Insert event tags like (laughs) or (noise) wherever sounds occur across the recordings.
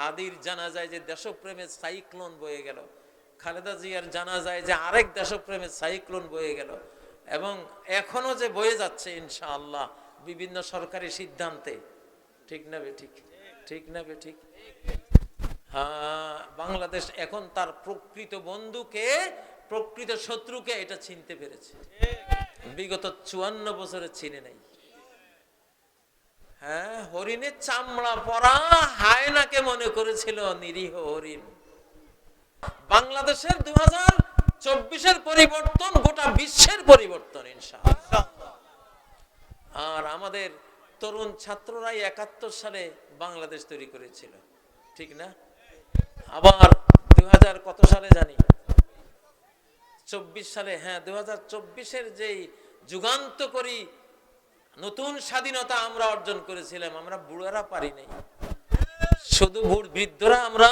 হাদির জানা যায় যে দেশপ্রেমের সাইক্লোন বয়ে গেল। খালেদা জিয়ার জানা যায় যে আরেক দেশপ্রেমের সাইক্লোন বয়ে গেল। এবং এখনও যে বয়ে যাচ্ছে ইনশাআল্লাহ বিভিন্ন সরকারি সিদ্ধান্তে। ঠিক না বে ঠিক? ঠিক না বে ঠিক? হ্যাঁ বাংলাদেশ এখন তার প্রকৃত বন্ধুকে, প্রকৃত শত্রুকে এটা চিনতে পেরেছে। বিগত চুয়ান্ন বছরে চিনে নাই। হ্যাঁ হরিণের চামড়া পরা হায়নাকে মনে করেছিল নিরীহ হরিণ। বাংলাদেশের দু চব্বিশের পরিবর্তন, গোটা বিশ্বের পরিবর্তন আর আমাদের তরুণ ছাত্ররাই একাত্তর সালে বাংলাদেশ তৈরি করেছিল, ঠিক না? আবার দু হাজার কত সালে জানি? চব্বিশ সালে হ্যাঁ দু হাজার চব্বিশের যেই যুগান্তকরী নতুন স্বাধীনতা আমরা অর্জন করেছিলাম, আমরা বুড়ারা পারি নাই। শুধু বুড় বৃদ্ধরা আমরা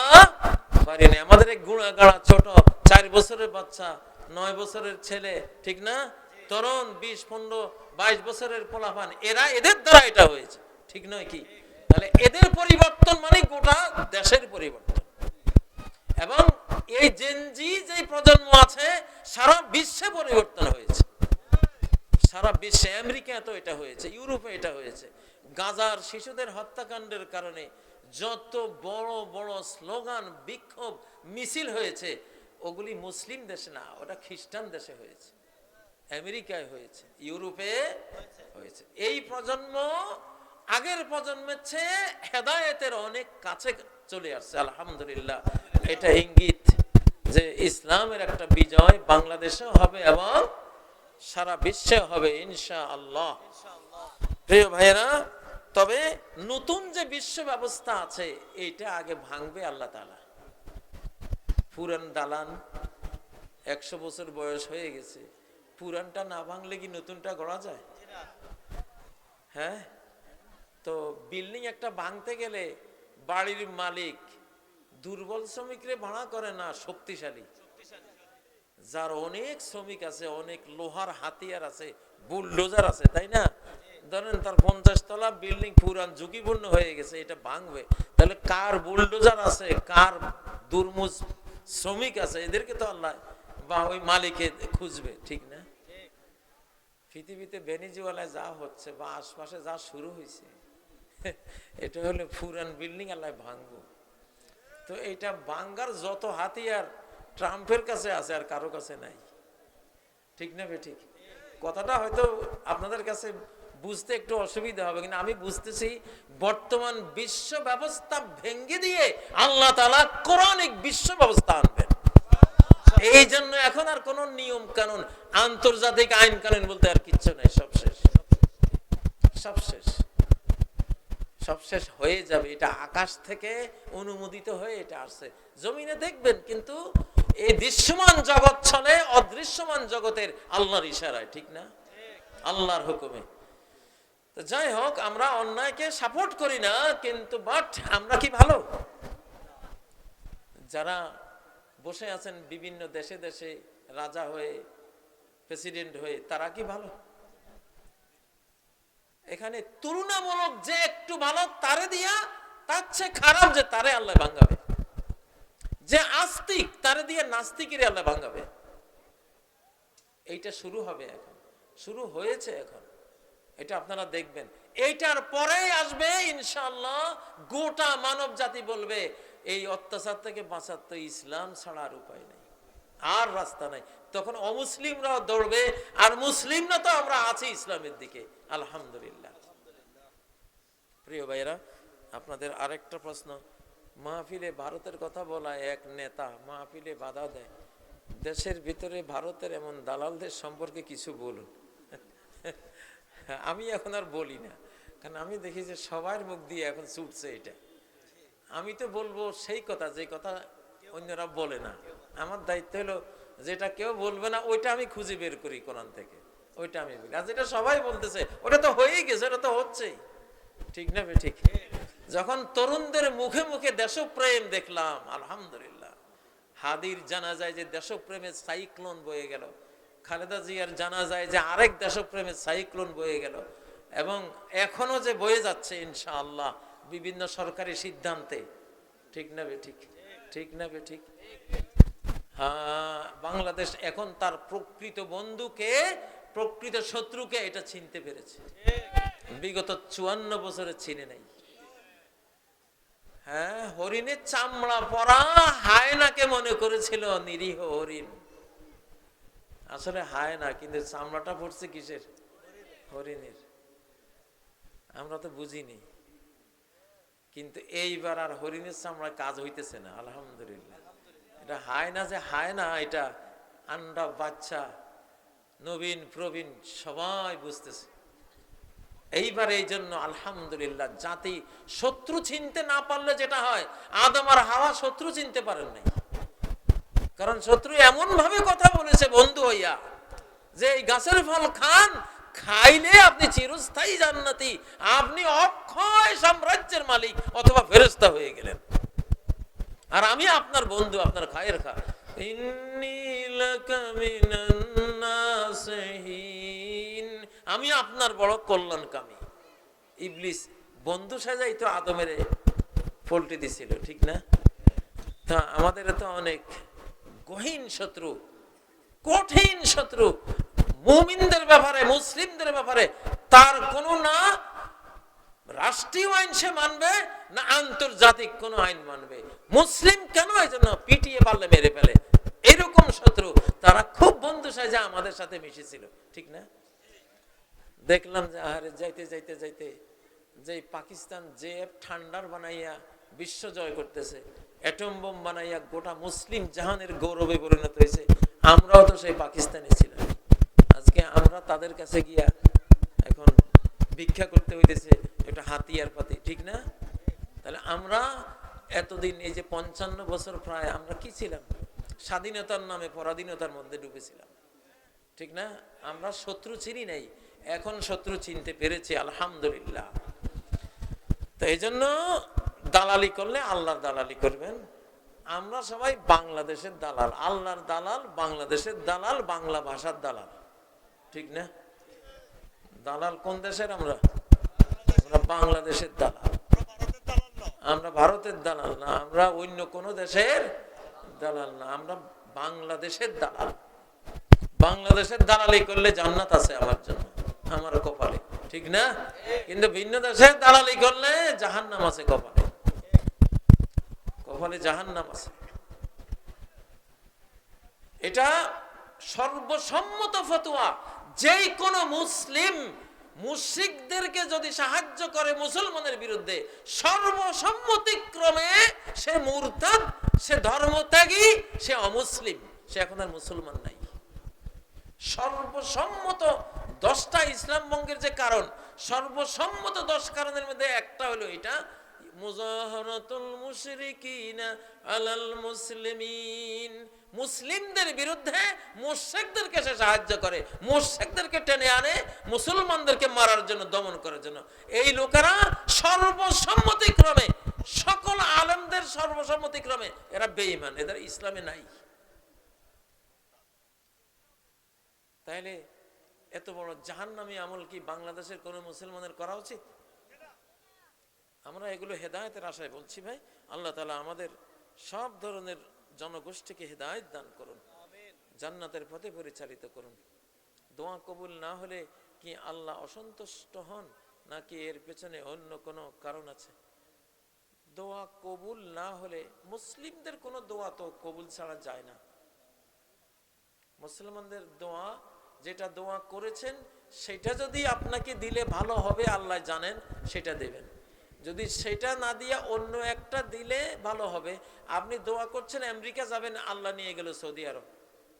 পারি নাই। আমাদের এক গুঁড়া ছোট, চার বছরের বাচ্চা, নয় বছরের ছেলে, ঠিক না? তরুণ, বিশ, পনেরো, বাইশ বছরের পোলাপান, এরা এদের দ্বারা এটা হয়েছে, ঠিক নয় কি? তাহলে এদের পরিবর্তন মানে গোটা দেশের পরিবর্তন। এবং এই জেনজি যে প্রজন্ম আছে, সারা বিশ্বে পরিবর্তন হয়েছে। সারা বিশ্বে, আমেরিকায় তো এটা হয়েছে, ইউরোপে এটা হয়েছে। গাজার শিশুদের হত্যাকাণ্ডের কারণে যত বড় বড় স্লোগান, বিক্ষোভ, মিছিল হয়েছে, ওগুলি মুসলিম দেশে না, ওটা খ্রিস্টান দেশে হয়েছে। আমেরিকায় হয়েছে, ইউরোপে হয়েছে। এই প্রজন্ম, আগের প্রজন্মের চেয়ে হেদায়েতের অনেক কাছে চলে আসছে, আলহামদুলিল্লাহ। এটা ইঙ্গিত যে ইসলামের একটা বিজয় বাংলাদেশেও হবে এবং সারা বিশ্বে হবে ইনশা আল্লাহ প্রিয় ভাইয়েরা, তবে নতুন যে বিশ্ব ব্যবস্থা আছে, এইটা আগে ভাঙবে আল্লাহ পুরান দালান একশো বছর বয়স হয়ে গেছে। পুরানটা না ভাঙলে কি নতুনটা গড়া যায়? হ্যাঁ? তো বিল্ডিং একটা ভাঙতে গেলে বাড়ির মালিক দুর্বল শ্রমিকরে ভাড়া করে না, শক্তিশালী? যার অনেক শ্রমিক আছে, অনেক লোহার হাতিয়ার আছে, বুলডোজার আছে, তাই না? ধরেন তার পঞ্চাশ তলা বিল্ডিং পুরান ঝুঁকিপূর্ণ হয়ে গেছে, এটা ভাঙবে। তাহলে কার বুলডোজার আছে, কার দুর্মুজ শ্রমিক আছে, এদেরকে তো আল্লাহ বা ওই মালিকে খুঁজবে, ঠিক না? পৃথিবীতে বেনিজুয়ালায় যা হচ্ছে বা আশপাশে যা শুরু হয়েছে, (laughs) এটা হলো পুরান বিল্ডিং, আল্লাহ ভাঙবো তো এটা বাঙ্গার যত হাতিয়ার ট্রাম্পের কাছে আছে আর কারও কাছে নাই। ঠিক না ঠিক? কথাটা হয়তো আপনাদের কাছে বুঝতে একটু অসুবিধা হবে, কিন্তু আমি বুঝতেছি বর্তমান বিশ্ব ব্যবস্থা ভেঙ্গে দিয়ে আল্লাহ কোরআনিক বিশ্ব ব্যবস্থা আনবেন। এই জন্য এখন আর কোন নিয়ম কানুন, আন্তর্জাতিক আইন কানুন বলতে আর কিচ্ছু নেই, সব শেষ। সব শেষ। সব শেষ হয়ে যাবে, এটা আকাশ থেকে অনুমোদিত হয়ে এটা আসছে। জমিনে দেখবেন কিন্তু এই দৃশ্যমান জগৎ চলে, অদৃশ্যমান জগতের আল্লাহর ইশারায়, ঠিক না? আল্লাহর হুকুমে। যাই হোক, আমরা অন্যায়কে সাপোর্ট করি না, কিন্তু বাট আমরা কি ভালো? যারা বসে আছেন বিভিন্ন দেশে দেশে, রাজা হয়ে প্রেসিডেন্ট হয়ে, তারা কি ভালো? এখানে তুলনামূলক যে একটু ভালো, তারে দিয়া তার চেয়ে খারাপ যে তারে আল্লাহ ভাঙ্গাবে যে আস্তিক, তারে দিয়ে নাস্তিকের আল্লাহ ভাঙ্গাবে এইটা শুরু হবে এখন। শুরু হয়েছে এখন। এটা আপনারা দেখবেন। এইটার পরেই আসবে ইনশাল্লাহ গোটা মানব জাতি বলবে, এই অত্যাচার থেকে বাঁচার তো ইসলাম ছাড়া আর উপায় নেই। আর রাস্তা নাই। তখন অমুসলিমরাও দৌড়বে, আর মুসলিমরা তো আমরা আছি ইসলামের দিকে। আলহামদুলিল্লাহ। প্রিয় ভাইরা আপনাদের আরেকটা প্রশ্ন। মাহফিলে ভারতের কথা বলা এক নেতা মাহফিলে বাধা দেয়। দেশের ভিতরে ভারতের এমন দালালদের সম্পর্কে কিছু বলুন। আমি এখন আর বলি না, কারণ আমি দেখি যে সবার মুখ দিয়ে এখন ছুটছে এটা। আমি তো বলব সেই কথা, যে কথা অন্যরা বলে না। আমার দায়িত্ব হলো যেটা কেউ বলবে না, ওইটা আমি খুঁজে বের করি কোরআন থেকে। ওইটা আমি বলি। আর যেটা সবাই বলতেছে, ওটা তো হয়েই গেছে, ওটা তো হচ্ছেই। ঠিক না ঠিক? যখন তরুণদের মুখে মুখে দেশপ্রেম দেখলাম, আলহামদুলিল্লাহ। হাদির জানা যায় যে দেশপ্রেমের সাইক্লোন বয়ে গেল। খালেদা জিয়ার জানা যায় যে আরেক দেশপ্রেমের সাইক্লোন বয়ে গেল। এবং এখনও যে বয়ে যাচ্ছে, ইনশাআল্লাহ, বিভিন্ন সরকারি সিদ্ধান্তে। ঠিক না ঠিক? ঠিক না ঠিক? হ্যাঁ বাংলাদেশ এখন তার প্রকৃত বন্ধুকে, প্রকৃত শত্রুকে এটা চিনতে পেরেছে। বিগত চুয়ান্ন বছরে চিনে নাই। হ্যাঁ হরিণের চামড়া পরা হায়নাকে মনে করেছিল নিরীহ হরিণ। আসলে হায়না, কিন্তু চামড়াটা পড়ছে কিসের? হরিণের। আমরা তো বুঝিনি। কিন্তু এইবার আর হরিণের চামড়া কাজ হইতেছে না, আলহামদুলিল্লাহ। এটা হায় না যে হায় না এটা আন্ডা বাচ্চা, নবীন, প্রবীণ, সবাই বুঝতেছে। এইবার এই জন্য আলহামদুলিল্লাহ, জাতি শত্রু চিনতে না পারলে যেটা হয়, আদম আর হাওয়া শত্রু চিনতে পারেন নাই কারণ শত্রু এমন ভাবে কথা বলেছে, বন্ধু হইয়া, যে এই গাছের ফল খান, খাইলে আপনি চিরস্থায়ী জান্নাতি, আপনি অক্ষয় সাম্রাজ্যের মালিক, অথবা ফেরেস্তা হয়ে গেলেন আর আমি আপনার বন্ধু, আপনার খায়ের খা ইন্নী লাকা মিনান। আমি আপনার বড় কল্যাণকামী। ইবলিস, বন্ধু সাজাই তো আদমের পোল্টে দিছিল, ঠিক না? তা আমাদের তো অনেক গহীন শত্রু, কঠিন শত্রু, মুমিনদের ব্যাপারে, মুসলিমদের ব্যাপারে, তার কোনো না রাষ্ট্রীয় আইন সে মানবে, না আন্তর্জাতিক কোন আইন মানবে। মুসলিম কেন এই জন্য পিটিয়ে পারলে, মেরে ফেলে? এরকম শত্রু, তারা খুব বন্ধু সাজা আমাদের সাথে মিশেছিল, ঠিক না? দেখলাম যে, আহারে, যাইতে যাইতে যাইতে যে পাকিস্তান যে ঠান্ডার বানাইয়া বিশ্ব জয় করতেছে, অ্যাটম বোম বানাইয়া গোটা মুসলিম জাহানের গৌরবে পরিণত হয়েছে, আমরাও তো সেই পাকিস্তানি ছিলাম। আজকে আমরা তাদের কাছে গিয়া এখন ভিক্ষা করতে হইতেছে, একটা হাতিয়ার পাতি, ঠিক না? তাহলে আমরা এতদিন, এই যে পঞ্চান্ন বছর প্রায় আমরা কি ছিলাম? স্বাধীনতার নামে, পরাধীনতার মধ্যে ডুবেছিলাম। ঠিক না? আমরা শত্রু চিনি নাই। এখন শত্রু চিনতে পেরেছি, আলহামদুলিল্লাহ। তো এই জন্য দালালি করলে আল্লাহর দালালি করবেন। আমরা সবাই বাংলাদেশের দালাল, আল্লাহর দালাল, বাংলাদেশের দালাল, বাংলা ভাষার দালাল। ঠিক না? দালাল কোন দেশের আমরা? আমরা বাংলাদেশের দালাল। আমরা ভারতের দালাল না, আমরা অন্য কোন দেশের দালাল না, আমরা বাংলাদেশের দালাল। বাংলাদেশের দালালি করলে জান্নাত আছে আমার জন্য। আমার কপালে, ঠিক না? কিন্তু ভিন্ন দেশের দালালি করলে জাহান্নাম আছে কপালে। কপালে জাহান্নাম আছে। এটা সর্বসম্মত ফতোয়া। যেই কোন মুসলিম মুশরিকদেরকে যদি সাহায্য করে মুসলমানের বিরুদ্ধে, সর্বসম্মতিক্রমে সে মুরতাদ, সে ধর্মত্যাগী, সে অমুসলিম, সে এখন আর মুসলমান নাই। সর্বসম্মত দশটা ইসলাম বঙ্গের যে কারণ, সর্বসম্মত দশ কারণের মধ্যে একটা হলো এটা মুসলিমিন। মুসলিমদের বিরুদ্ধে মুশরিকদেরকে সে সাহায্য করে, মুশরিকদেরকে টেনে আনে, মুসলমানদেরকে মারার জন্য, দমন করার জন্য। এই লোকেরা সর্বসম্মতিক্রমে, সকল আলেমদের সর্বসম্মতিক্রমে, এরা বেঈমান, এদের ইসলামে নাই। তাইলে এত বড় জাহান্নামী আমল কি বাংলাদেশের কোন মুসলমানের করা উচিত? আমরা এগুলো হেদায়তের আশায় বলছি ভাই, আল্লাহ তালা আমাদের সব ধরনের জনগোষ্ঠীকে হেদায়ত দান করুন, জান্নাতের পথে পরিচালিত করুন। দোয়া কবুল না হলে কি আল্লাহ অসন্তুষ্ট হন, নাকি এর পেছনে অন্য কোনো কারণ আছে? দোয়া কবুল না হলে মুসলিমদের কোনো দোয়া তো কবুল ছাড়া যায় না। মুসলমানদের দোয়া যেটা দোয়া করেছেন, সেটা যদি আপনাকে দিলে ভালো হবে, আল্লাহ জানেন, সেটা দেবেন। যদি সেটা না দিয়া অন্য একটা দিলে ভালো হবে। আপনি দোয়া করছেন, আমেরিকা যাবেন, আল্লাহ নিয়ে গেল সৌদি আরব।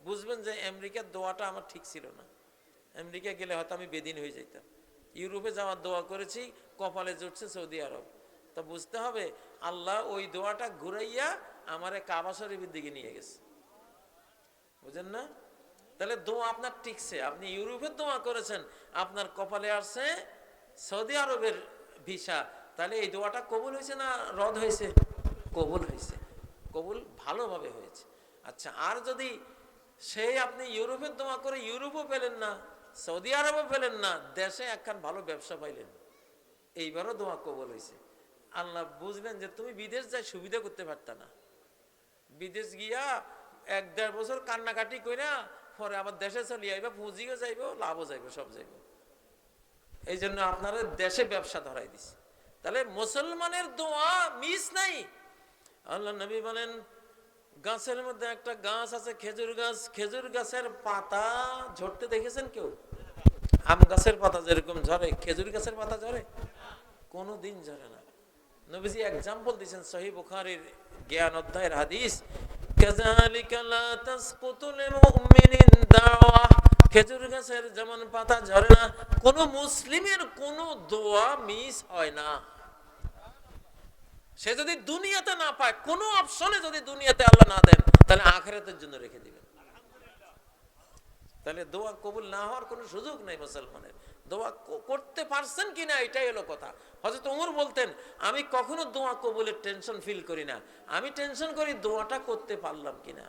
বুঝবেন যে আমেরিকার দোয়াটা আমার ঠিক ছিল না। আমেরিকা গেলে হয়তো আমি বেদিন হয়ে যেতাম ইউরোপে যাওয়ার দোয়া করেছি, কপালে জুটছে সৌদি আরব। তা বুঝতে হবে, আল্লাহ ওই দোয়াটা ঘুরাইয়া আমার কাবা শরীফের দিকে নিয়ে গেছে। বুঝেন না? তাহলে দোয়া আপনার টিকছে। আপনি ইউরোপের দোয়া করেছেন, আপনার কপালে আসছে সৌদি আরবের ভিসা। তাহলে এই দোয়াটা কবুল হয়েছে না রদ হয়েছে? কবুল হয়েছে। কবুল ভালোভাবে হয়েছে। আচ্ছা আর যদি সেই আপনি ইউরোপের দোয়া করে ইউরোপও পেলেন না, সৌদি আরবও পেলেন না, দেশে একখান ভালো ব্যবসা পাইলেন, এইবারও দোয়া কবুল হয়েছে। আল্লাহ বুঝলেন যে তুমি বিদেশ যাই সুবিধা করতে পারত না। বিদেশ গিয়া এক দেড় বছর কান্নাকাটি কইরা পরে আবার দেশে চলে আইবা, পুঁজিও যাইব, লাভও যাইব, সব যাইব। এই জন্য আপনারা দেশে ব্যবসা ধরাই দিছে। তাহলে মুসলমানের দোয়া মিস নাই। আল্লাহ নবী বলেন, গাছের মধ্যে একটা গাছ আছে, খেজুর গাছ। খেজুর গাছের পাতা ঝরতে দেখেছেন কেউ? আম গাছের পাতা যেরকম ঝরে, খেজুর গাছের পাতা ঝরে? কোনো দিন ঝরে না। নবীজি এক্সাম্পল দিয়েছেন সহি বুখারীর জ্ঞান অধ্যায়ের হাদিস। খেজুর গাছের যেমন পাতা ঝরে না, কোন মুসলিমের কোন দোয়া মিস হয় না। সে যদি দুনিয়াতে না পায়, কোনো অপশনে যদি দুনিয়াতে আল্লাহ না দেন, তাহলে আখেরাতের জন্য রেখে দিবেন। তাহলে দোয়া কবুল না হওয়ার কোনো সুযোগ নাই মুসলমানের। দোয়া ক- করতে পারছেন কিনা এটাই হলো কথা। হয়তো ওমর বলতেন, আমি কখনো দোয়া কবুলের টেনশন ফিল করি না। আমি টেনশন করি দোয়াটা করতে পারলাম কিনা।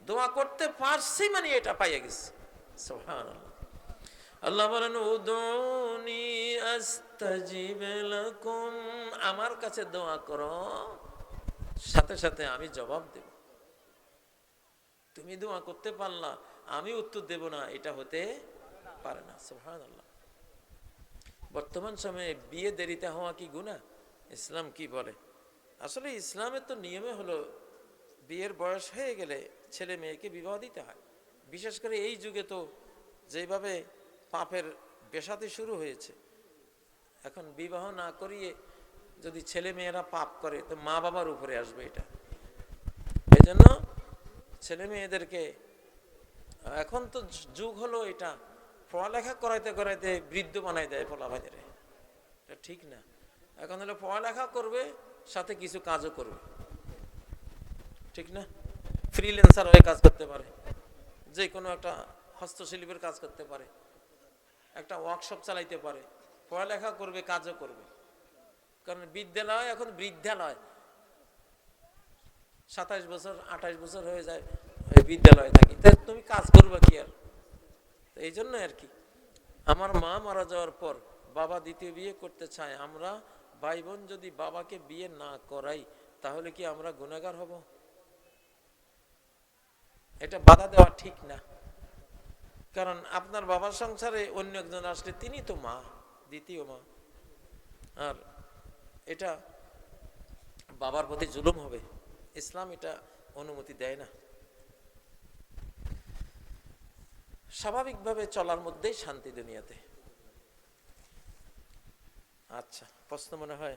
দোয়া করতে পারছি মানে এটা পাইয়া গেছি। আল্লাহ বলেন, উদুনি আস্তাজিব লাকুম। আমার কাছে দোয়া করো, সাথে সাথে আমি জবাব দেব। তুমি দোয়া করতে পারলা, আমি উত্তর দেব না, এটা হতে পারে না। সুবহানাল্লাহ। বর্তমান সময়ে বিয়ে দেরিতে হওয়া কি গুনাহ? ইসলাম কি বলে? আসলে ইসলামের তো নিয়মে হলো, বিয়ের বয়স হয়ে গেলে ছেলে মেয়েকে বিবাহ দিতে হয়। বিশেষ করে এই যুগে তো যেভাবে পাপের বেসাতে শুরু হয়েছে, এখন বিবাহ না করিয়ে যদি ছেলে মেয়েরা পাপ করে, তো মা বাবার উপরে আসবে এটা। এই জন্য ছেলে মেয়েদেরকে, এখন তো যুগ হলো এটা পড়ালেখা করাইতে করাইতে বৃদ্ধ বানাই দেয় পোলাভাইদের এটা ঠিক না। এখন হলে পড়ালেখা করবে, সাথে কিছু কাজও করবে। ঠিক না? ফ্রিল্যান্সার হয়ে কাজ করতে পারে। যে কোনো একটা হস্তশিল্পের কাজ করতে পারে। একটা ওয়ার্কশপ চালাইতে পারে। পড়ালেখা করবে, কাজও করবে। কারণ বিদ্যালয় এখন বৃদ্ধালয়। সাতাশ বছর, আঠাশ বছর হয়ে যায়, বিদ্যালয়ে থাকি। তুমি কাজ করবে কি আর? তো এই জন্য আর কি। আমার মা মারা যাওয়ার পর বাবা দ্বিতীয় বিয়ে করতে চায়। আমরা ভাই বোন যদি বাবাকে বিয়ে না করাই, তাহলে কি আমরা গুণাগার হব? এটা বাধা দেওয়া ঠিক না। কারণ আপনার বাবার সংসারে অন্য একজন আসলে তিনি তো মা, দ্বিতীয় মা। আর এটা বাবার প্রতি জুলুম হবে। ইসলাম এটা অনুমতি দেয় না। স্বাভাবিকভাবে চলার মধ্যেই শান্তি দুনিয়াতে। আচ্ছা প্রশ্ন মনে হয়